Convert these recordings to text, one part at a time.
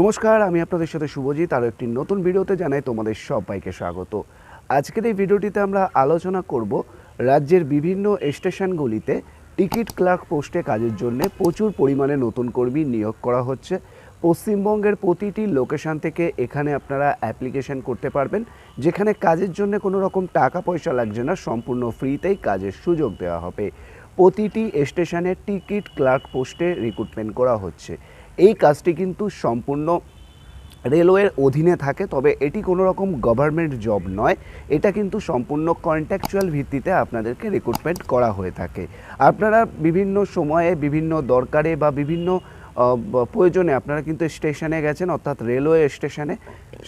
নমস্কার, আমি আপনাদের সাথে শুভজিৎ। আরও একটি নতুন ভিডিওতে জানাই তোমাদের সবাইকে স্বাগত। আজকের এই ভিডিওটিতে আমরা আলোচনা করব রাজ্যের বিভিন্ন স্টেশনগুলিতে টিকিট ক্লার্ক পোস্টে কাজের জন্য প্রচুর পরিমাণে নতুন কর্মী নিয়োগ করা হচ্ছে। পশ্চিমবঙ্গের প্রতিটি লোকেশান থেকে এখানে আপনারা অ্যাপ্লিকেশন করতে পারবেন। যেখানে কাজের জন্য কোনো রকম টাকা পয়সা লাগছে না, সম্পূর্ণ ফ্রিতেই কাজের সুযোগ দেওয়া হবে। প্রতিটি স্টেশনে টিকিট ক্লার্ক পোস্টে রিক্রুটমেন্ট করা হচ্ছে। এই কাজটি কিন্তু সম্পূর্ণ রেলওয়ের অধীনে থাকে, তবে এটি কোনো রকম গভর্নমেন্ট জব নয়। এটা কিন্তু সম্পূর্ণ কন্ট্যাকচুয়াল ভিত্তিতে আপনাদেরকে রিক্রুটমেন্ট করা হয়ে থাকে। আপনারা বিভিন্ন সময়ে, বিভিন্ন দরকারে বা বিভিন্ন প্রয়োজনে আপনারা কিন্তু স্টেশনে গেছেন, অর্থাৎ রেলওয়ে স্টেশনে।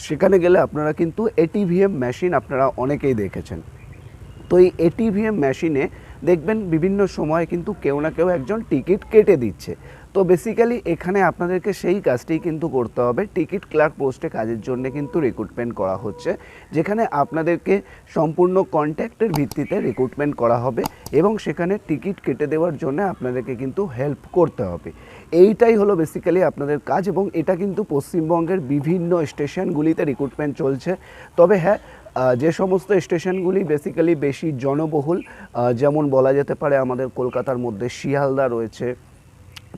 সেখানে গেলে আপনারা কিন্তু এটিভিএম মেশিন আপনারা অনেকেই দেখেছেন। তো এই এটিভিএম মেশিনে দেখবেন বিভিন্ন সময় কিন্তু কেউ না কেউ একজন টিকিট কেটে দিচ্ছে। তো বেসিক্যালি এখানে আপনাদেরকে সেই কাজটি কিন্তু করতে হবে। টিকিট ক্লার্ক পোস্টে কাজের জন্য কিন্তু রিক্রুটমেন্ট করা হচ্ছে, যেখানে আপনাদেরকে সম্পূর্ণ কন্ট্যাক্টের ভিত্তিতে রিক্রুটমেন্ট করা হবে এবং সেখানে টিকিট কেটে দেওয়ার জন্য আপনাদেরকে কিন্তু হেল্প করতে হবে। এইটাই হলো বেসিক্যালি আপনাদের কাজ এবং এটা কিন্তু পশ্চিমবঙ্গের বিভিন্ন স্টেশনগুলিতে রিক্রুটমেন্ট চলছে। তবে হ্যাঁ যে সমস্ত স্টেশনগুলি বেসিক্যালি বেশি জনবহুল যেমন বলা যেতে পারে আমাদের কলকাতার মধ্যে শিয়ালদা রয়েছে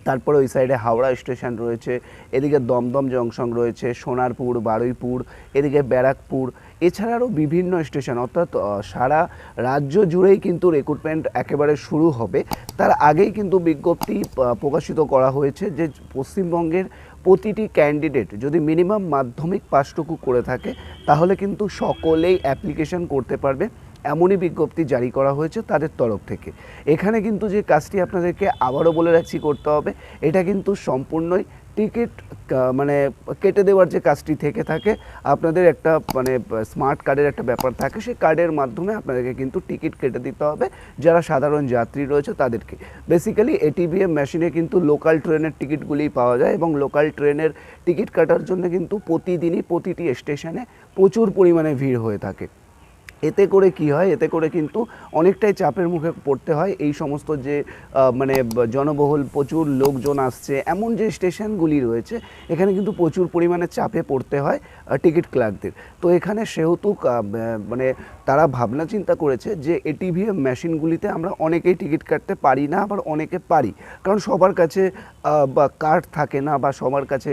তারপরে ওই সাইডে হাওড়া স্টেশন রয়েছে, এদিকে দমদম জংশন রয়েছে, সোনারপুর, বারুইপুর, এদিকে ব্যারাকপুর, এছাড়া আরও বিভিন্ন স্টেশন, অর্থাৎ সারা রাজ্য জুড়েই কিন্তু রিক্রুটমেন্ট একেবারে শুরু হবে। তার আগেই কিন্তু বিজ্ঞপ্তি প্রকাশিত করা হয়েছে যে পশ্চিমবঙ্গের প্রতিটি ক্যান্ডিডেট যদি মিনিমাম মাধ্যমিক পাসটুকু করে থাকে, তাহলে কিন্তু সকলেই অ্যাপ্লিকেশন করতে পারবে। এমনই বিজ্ঞপ্তি জারি করা হয়েছে তাদের তরফ থেকে। এখানে কিন্তু যে কাজটি আপনাদেরকে আবারও বলে রাখছি করতে হবে, এটা কিন্তু সম্পূর্ণই টিকিট মানে কেটে দেওয়ার যে কাজটি থেকে থাকে, আপনাদের একটা মানে স্মার্ট কার্ডের একটা ব্যাপার থাকে, সেই কার্ডের মাধ্যমে আপনাদেরকে কিন্তু টিকিট কেটে দিতে হবে, যারা সাধারণ যাত্রী রয়েছে তাদেরকে। বেসিক্যালি এটিভিএম মেশিনে কিন্তু লোকাল ট্রেনের টিকিটগুলি পাওয়া যায় এবং লোকাল ট্রেনের টিকিট কাটার জন্য কিন্তু প্রতিদিনই প্রতিটি স্টেশনে প্রচুর পরিমাণে ভিড় হয়ে থাকে। এতে করে কি হয়? এতে করে কিন্তু অনেকটাই চাপের মুখে পড়তে হয়। এই সমস্ত যে মানে জনবহুল প্রচুর লোকজন আসছে, এমন যে স্টেশনগুলি রয়েছে, এখানে কিন্তু প্রচুর পরিমাণে চাপে পড়তে হয় টিকিট ক্লার্কদের। তো এখানে সেহেতু মানে তারা ভাবনা চিন্তা করেছে যে এটিভিএম মেশিনগুলিতে আমরা অনেকেই টিকিট কাটতে পারি না, আবার অনেকে পারি। কারণ সবার কাছে বা, কার্ড থাকে না, বা, সবার কাছে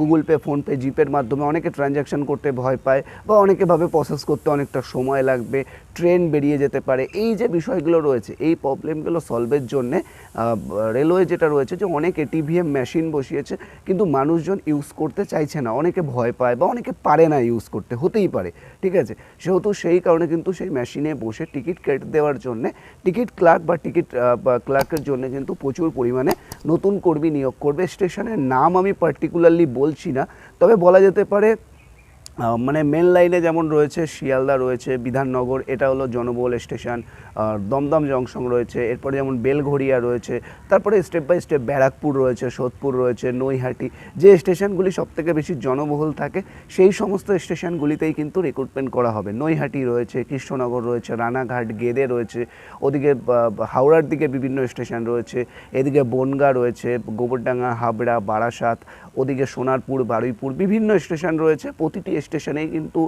গুগল পে ফোনপে জিপের মাধ্যমে অনেকে ট্রানজ্যাকশন করতে ভয় পায়, বা অনেকে ভাবে প্রসেস করতে অনেকটা সময় লাগবে, ট্রেন বেরিয়ে যেতে পারে, এই যে বিষয়গুলো রয়েছে, এই প্রবলেমগুলো সলভের জন্যে রেলওয়ে যেটা রয়েছে যে অনেক এটিভিএম মেশিন বসিয়েছে, কিন্তু মানুষজন ইউজ করতে চাইছে না, অনেকে ভয় পায় বা অনেকে পারে না ইউজ করতে, হতেই পারে, ঠিক আছে? সেহেতু সেই কারণে কিন্তু সেই মেশিনে বসে টিকিট কেটে দেওয়ার জন্যে টিকিট ক্লার্ক বা টিকিট ক্লার্কের জন্য কিন্তু প্রচুর পরিমাণে নতুন কর্মী নিয়োগ করবে স্টেশনের নাম আমি পার্টিকুলারলি বলছি না, তবে বলা যেতে পারে মানে মেন লাইনে যেমন রয়েছে, শিয়ালদা রয়েছে, বিধাননগর, এটা হলো জনবহুল স্টেশন দমদম জংশন রয়েছে, এরপরে যেমন বেলঘড়িয়া রয়েছে, তারপরে স্টেপ বাই স্টেপ ব্যারাকপুর রয়েছে, সোদপুর রয়েছে, নৈহাটি, যে স্টেশনগুলি সবথেকে বেশি জনবহুল থাকে, সেই সমস্ত স্টেশনগুলিতেই কিন্তু রিক্রুটমেন্ট করা হবে। নৈহাটি রয়েছে, কৃষ্ণনগর রয়েছে, রানাঘাট, গেদে রয়েছে, ওদিকে হাওড়ার দিকে বিভিন্ন স্টেশন রয়েছে, এদিকে বনগা রয়েছে, গোবরডাঙ্গা, হাবড়া, বারাসাত, ওদিকে সোনারপুর, বারুইপুর, বিভিন্ন স্টেশন রয়েছে, প্রতিটি স্টেশনেই কিন্তু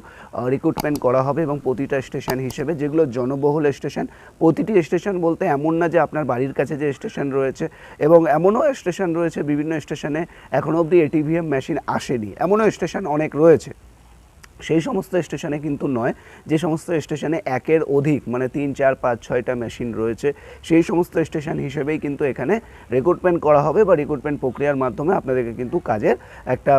রিক্রুটমেন্ট করা হবে এবং প্রতিটা স্টেশন হিসেবে যেগুলো জনবহুল স্টেশন, প্রতিটি স্টেশন বলতে এমন না যে আপনার বাড়ির কাছে যে স্টেশন রয়েছে এবং এমনও স্টেশন রয়েছে বিভিন্ন স্টেশনে এখনও অবধি এটিভিএম মেশিন আসেনি। এমনও স্টেশন অনেক রয়েছে। সেই সমস্ত স্টেশনে কিন্তু নয়, যে সমস্ত স্টেশনে একের অধিক মানে তিন, চার, পাঁচ, ছয়টা মেশিন রয়েছে, সেই সমস্ত স্টেশন হিসেবেই কিন্তু এখানে রিক্রুটমেন্ট করা হবে বা রিক্রুটমেন্ট প্রক্রিয়ার মাধ্যমে আপনাদেরকে কিন্তু কাজের একটা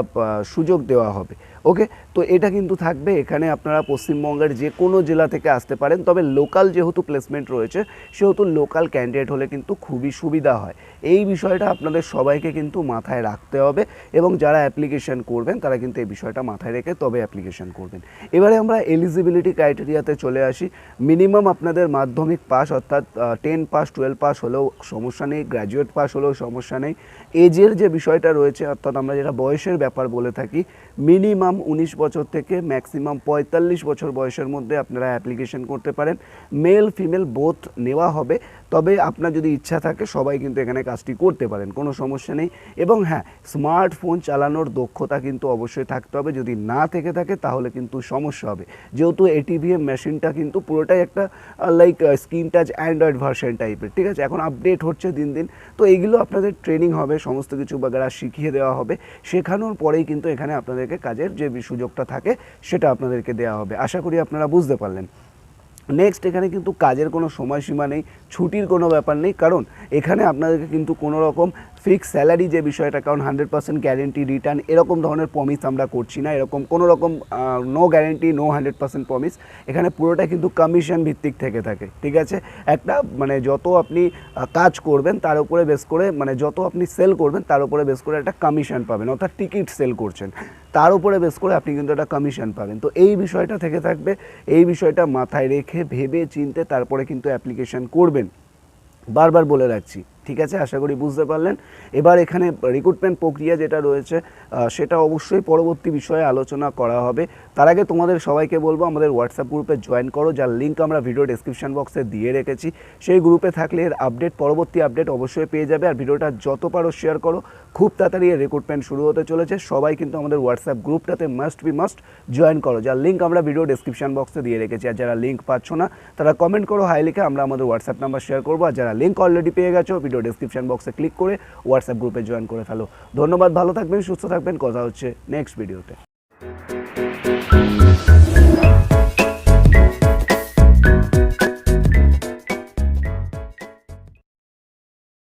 সুযোগ দেওয়া হবে। ওকে তো এটা কিন্তু থাকবে এখানে আপনারা পশ্চিমবঙ্গের যে কোনো জেলা থেকে আসতে পারেন, তবে লোকাল যেহেতু প্লেসমেন্ট রয়েছে, সেহেতু লোকাল ক্যান্ডিডেট হলে কিন্তু খুবই সুবিধা হয়। এই বিষয়টা আপনাদের সবাইকে কিন্তু মাথায় রাখতে হবে এবং যারা অ্যাপ্লিকেশন করবেন, তারা কিন্তু এই বিষয়টা মাথায় রেখে তবে অ্যাপ্লিকেশন করবেন। এবারে আমরা এলিজিবিলিটি ক্রাইটেরিয়াতে চলে আসি। মিনিমাম আপনাদের মাধ্যমিক পাস অর্থাৎ টেন পাস টুয়েলভ পাস হলেও সমস্যা নেই গ্র্যাজুয়েট পাস হলেও সমস্যা নেই। এজের যে বিষয়টা রয়েছে, অর্থাৎ আমরা যেটা বয়সের ব্যাপার বলে থাকি মিনিমাম উনিশ বছর থেকে ম্যাক্সিমাম পঁয়তাল্লিশ বছর বয়সের মধ্যে আপনারা অ্যাপ্লিকেশন করতে পারেন। মেল ফিমেল বোথ নেওয়া হবে। তবে আপনার যদি ইচ্ছা থাকে, সবাই কিন্তু এখানে কাজটি করতে পারেন, কোনো সমস্যা নেই। এবং হ্যাঁ স্মার্টফোন চালানোর দক্ষতা কিন্তু অবশ্যই থাকতে হবে। যদি না থেকে থাকে, তাহলে কিন্তু সমস্যা হবে। যেহেতু এটিভিএম মেশিনটা কিন্তু পুরোটাই একটা like screen touch android version টাইপের ঠিক আছে? এখন আপডেট হচ্ছে দিন দিন। তো এইগুলো আপনাদের ট্রেনিং হবে, সমস্ত কিছু বাগেরা শিখিয়ে দেওয়া হবে। শেখানোর পরেই কিন্তু এখানে আপনাদেরকে কাজের যে সুযোগটা থাকে, সেটা আপনাদেরকে দেওয়া হবে। আশা করি আপনারা বুঝতে পারলেন। নেক্সট এখানে কিন্তু কাজের কোনো সময়সীমা নেই, ছুটির কোনো ব্যাপার নেই। কারণ এখানে আপনাদেরকে কিন্তু কোনো রকম ফিক্স স্যালারি যে বিষয়টা কারণ হান্ড্রেড পার্সেন্ট গ্যারেন্টি রিটার্ন এরকম ধরনের প্রমিস আমরা করছি না, এরকম কোনো রকম no guarantee no hundred percent promise এখানে পুরোটা কিন্তু কমিশন ভিত্তিক থেকে থাকে, ঠিক আছে? একটা মানে যত আপনি কাজ করবেন, তার উপরে বেস করে মানে যত আপনি সেল করবেন, তার উপরে বেস করে একটা কমিশন পাবেন, অর্থাৎ টিকিট সেল করছেন, তার উপরে বেস করে আপনি কিন্তু একটা কমিশন পাবেন। তো এই বিষয়টা থেকে থাকবে, এই বিষয়টা মাথায় রেখে ভেবে চিনতে তারপরে কিন্তু অ্যাপ্লিকেশন করবেন। বারবার বলে রাখছি। ঠিক আছে, আশা করি বুঝতে পারলেন। এবার এখানে রিক্রুটমেন্ট প্রক্রিয়া যেটা রয়েছে সেটা অবশ্যই পরবর্তী বিষয়ে আলোচনা করা হবে। তার আগে তোমাদের সবাইকে বলব, আমাদের হোয়াটসঅ্যাপ গ্রুপে জয়েন করো, যার লিঙ্ক আমরা ভিডিও ডেসক্রিপশন বক্সে দিয়ে রেখেছি। সেই গ্রুপে থাকলে এর আপডেট পরবর্তী আপডেট অবশ্যই পেয়ে যাবে। আর ভিডিওটা যত পারো শেয়ার করো। খুব তাড়াতাড়ি এর রিক্রুটমেন্ট শুরু হতে চলেছে। সবাই কিন্তু আমাদের হোয়াটসঅ্যাপ গ্রুপটাতে মাস্ট বি মাস্ট জয়েন করো। যার লিঙ্ক আমরা ভিডিও ডেসক্রিপশন বক্সে দিয়ে রেখেছি। আর যারা লিঙ্ক পাচ্ছ না, তারা কমেন্ট করো হাই লিখে আমরা আমাদের হোয়াটসঅ্যাপ নাম্বার শেয়ার করব। আর যারা লিঙ্ক অলরেডি পেয়ে গেছো ভিডিও ডেসক্রিপশন বক্সে ক্লিক করে হোয়াটসঅ্যাপ গ্রুপে জয়েন করে ফেলো। ধন্যবাদ, ভালো থাকবেন, সুস্থ থাকবেন। কথা হচ্ছে নেক্সট ভিডিওতে